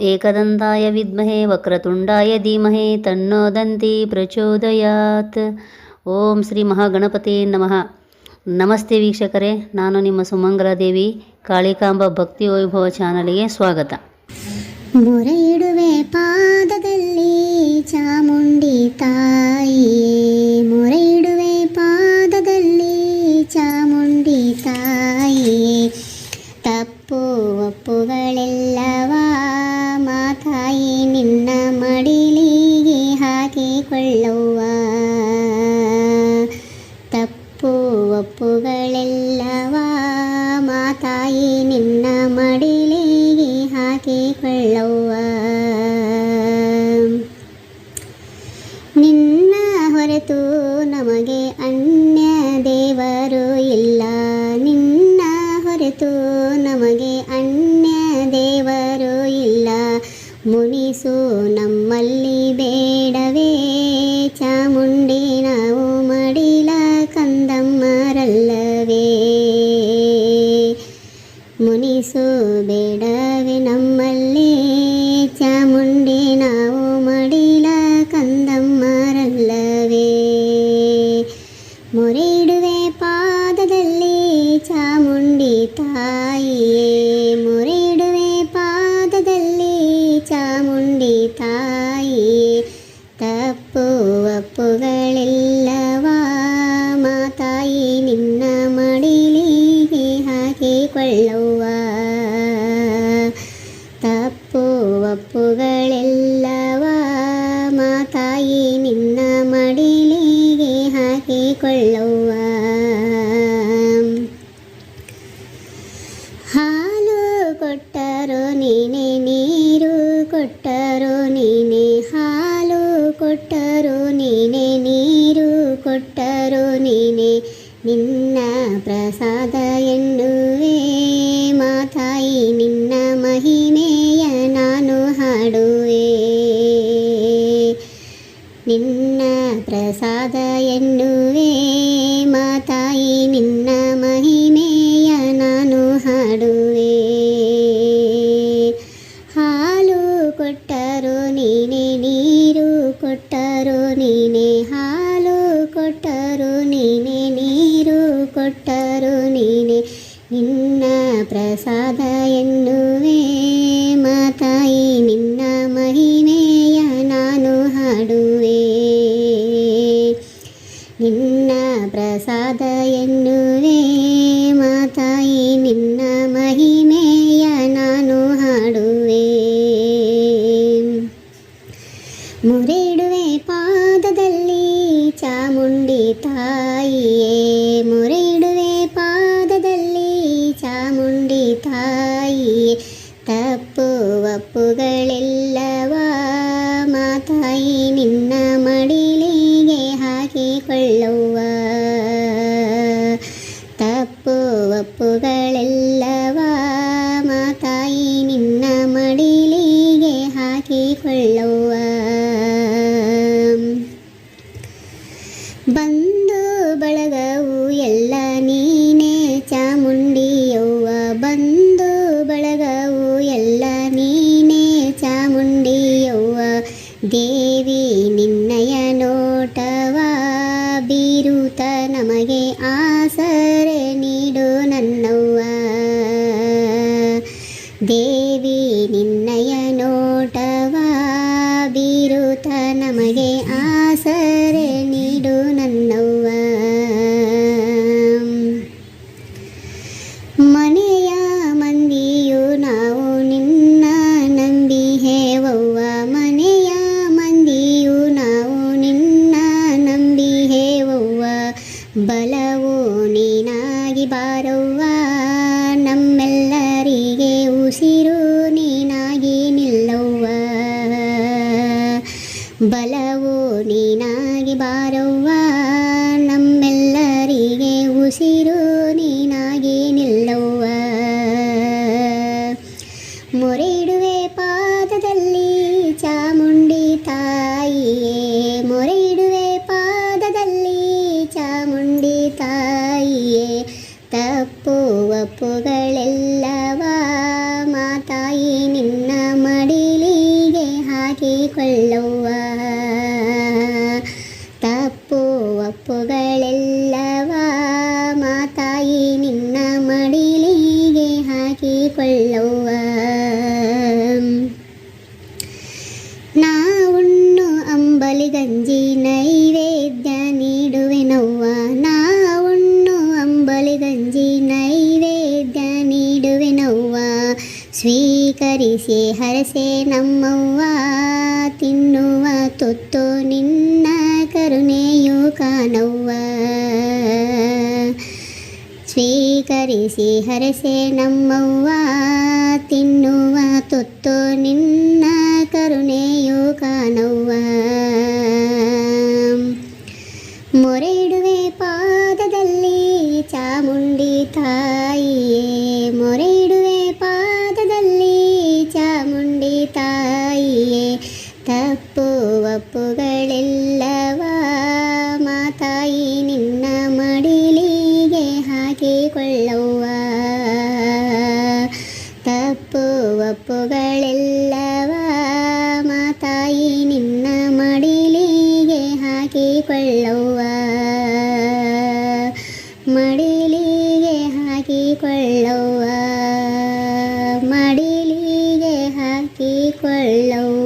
ಏಕದಂತಾಯ ವಿದ್ಮಹೆ ವಕ್ರತುಂಡಾಯ ಧೀಮಹೆ ತನ್ನೋದಂತಿ ಪ್ರಚೋದಯಾತ್. ಓಂ ಶ್ರೀ ಮಹಾಗಣಪತಿ ನಮಃ. ನಮಸ್ತೆ ವೀಕ್ಷಕರೇ, ನಾನು ನಿಮ್ಮ ಸುಮಂಗಲ ದೇವಿ, ಕಾಳಿಕಾಂಬ ಭಕ್ತಿ ವೈಭವ ಚಾನಲ್ಗೆ ಸ್ವಾಗತ. ಮೊರೆ ಪಾದದಲ್ಲಿ ಚಾಮುಂಡಿ ತಾಯಿಯೇ ಹೊರತು ನಮಗೆ ಅನ್ಯ ದೇವರು ಇಲ್ಲ ಮುನಿಸು ನಮ್ಮಲ್ಲಿ ಬೇಡವೇ ಚಾಮುಂಡಿ ನಾವು ಮಡಿಲ ಕಂದಮ್ಮರಲ್ಲವೇ ಮುನಿಸು ಬೇಡವೆ ನಮ್ಮಲ್ಲಿ ಚಾಮುಂಡಿ ನಾವು ಮಡಿಲ ಕಂದಮ್ಮರಲ್ಲವೇ ಮೊರೆ ಇಡುವೆ ಪಾದದಲ್ಲಿ ಚಾಮುಂಡಿ ತಾಯಿಯೇ, ಮೊರೆಯಿಡುವೆ ಪಾದದಲ್ಲಿ ಚಾಮುಂಡಿ ತಾಯಿಯೇ. ತಪ್ಪು ಒಪ್ಪುಗಳೆಲ್ಲವ ಮಾತಾಯಿ, ನಿನ್ನ ಮಡಿಲಿಗೆ ಹಾಕಿಕೊಳ್ಳುವ ತಪ್ಪು ಒಪ್ಪುಗಳೆಲ್ಲವ ಮಾತಾಯಿ, ನಿನ್ನ ಮಡಿಲಿಗೆ ಹಾಕಿಕೊಳ್ಳುವ ಕೊಟ್ಟರು ನೀನೆ, ನೀರು ಕೊಟ್ಟರು ನೀನೆ. ನಿನ್ನ ಪ್ರಸಾದ ಎನ್ನುವೆ ಮಾತಾಯಿ, ನಿನ್ನ ಮಹಿಮೆಯ ನಾನು ಹಾಡುವೆ. ನಿನ್ನ ಪ್ರಸಾದ ಎನ್ನುವೆ ಮಾತಾಯಿ, ನಿನ್ನ ಮಹಿಮೆಯ ನಾನು ಹಾಡುವೆ. ಹಾಲು ಕೊಟ್ಟರು ನೀನೆ ಪ್ರಸಾದ ಹಾಕಿಕೊಳ್ಳುವ ತಪ್ಪು ಒಪ್ಪುಗಳೆಲ್ಲವ ಮಾತಾಯಿ ನಿನ್ನ ಮಡಿಲಿಗೆ ಹಾಕಿಕೊಳ್ಳುವ. ಬಂದು ಬಳಗವು ಎಲ್ಲ ನೀನೇ ಚಾಮುಂಡಿಯವ್ವ. ಬಂದು ಬಳಗವು ಎಲ್ಲ ನೀನೇ ಚಾಮುಂಡಿಯವ್ವ. ದೇವಿ ನಿನ್ನಯ ನಮಗೆ ಬಲವು ನೀನಾಗಿ ಬಾರವ್ವ, ನಮ್ಮೆಲ್ಲರಿಗೆ ಉಸಿರು ನೀನಾಗಿ ನಿಲ್ಲವ್ವ. ಮೊರೆಯಿಡುವೆ ಪಾದದಲ್ಲಿ ಚಾಮುಂಡಿ ತಾಯಿಯೇ, ಮೊರೆಯಿಡುವೆ ಪಾದದಲ್ಲಿ ಚಾಮುಂಡಿ ತಾಯಿಯೇ ತಪ್ಪು ಒಪ್ಪುಗಳೆಲ್ಲವ ಮಾತಾಯಿ ನಿನ್ನ ಮಡಿಲಿಗೆ ತಪ್ಪು ಹಾಕಿಕೊಳ್ಳುವ ನಾವುಣ್ಣು ಅಂಬಲಿ ಗಂಜಿ ನೈವೇದ್ಯ ನೀಡುವೆನವ್ವ. ನಾವುಣ್ಣು ಅಂಬಲಿ ಗಂಜಿ ನೈವೇದ್ಯ ನೀಡುವೆನವ್ವ. ಸ್ವೀಕರಿಸಿ ಹರಸೆ ನಮ್ಮವ್ವ. ತಿನ್ನುವ ತುತ್ತು ನಿನ್ನ ಕರುಣೆಯು ಕಾಣವ್ವ. ಸ್ವೀಕರಿಸಿ ಹರಸೆ ನಮ್ಮವ್ವ, ತಿನ್ನುವ ತುತ್ತು ನಿನ್ನ ಕರುಣೆಯು ಕಾಣವ್ವ. ಮೊರೆ ಇಡುವೆ ಪಾದದಲ್ಲಿ ಚಾಮುಂಡಿ ತಾಯಿಯೇ ಮೊರೆ ಪಾದದಲ್ಲಿ ಚಾಮುಂಡಿ ತಾಯಿಯೇ, ತಪ್ಪು ಒಪ್ಪುಗಳೆಲ್ಲವ ದುಃಖಗಳೆಲ್ಲವ ಮಾತಾಯಿ ನಿನ್ನ ಮಡಿಲಿಗೆ ಹಾಕಿಕೊಳ್ಳುವ ಮಡಿಲಿಗೆ ಹಾಕಿಕೊಳ್ಳುವ ಮಡಿಲಿಗೆ ಹಾಕಿಕೊಳ್ಳುವ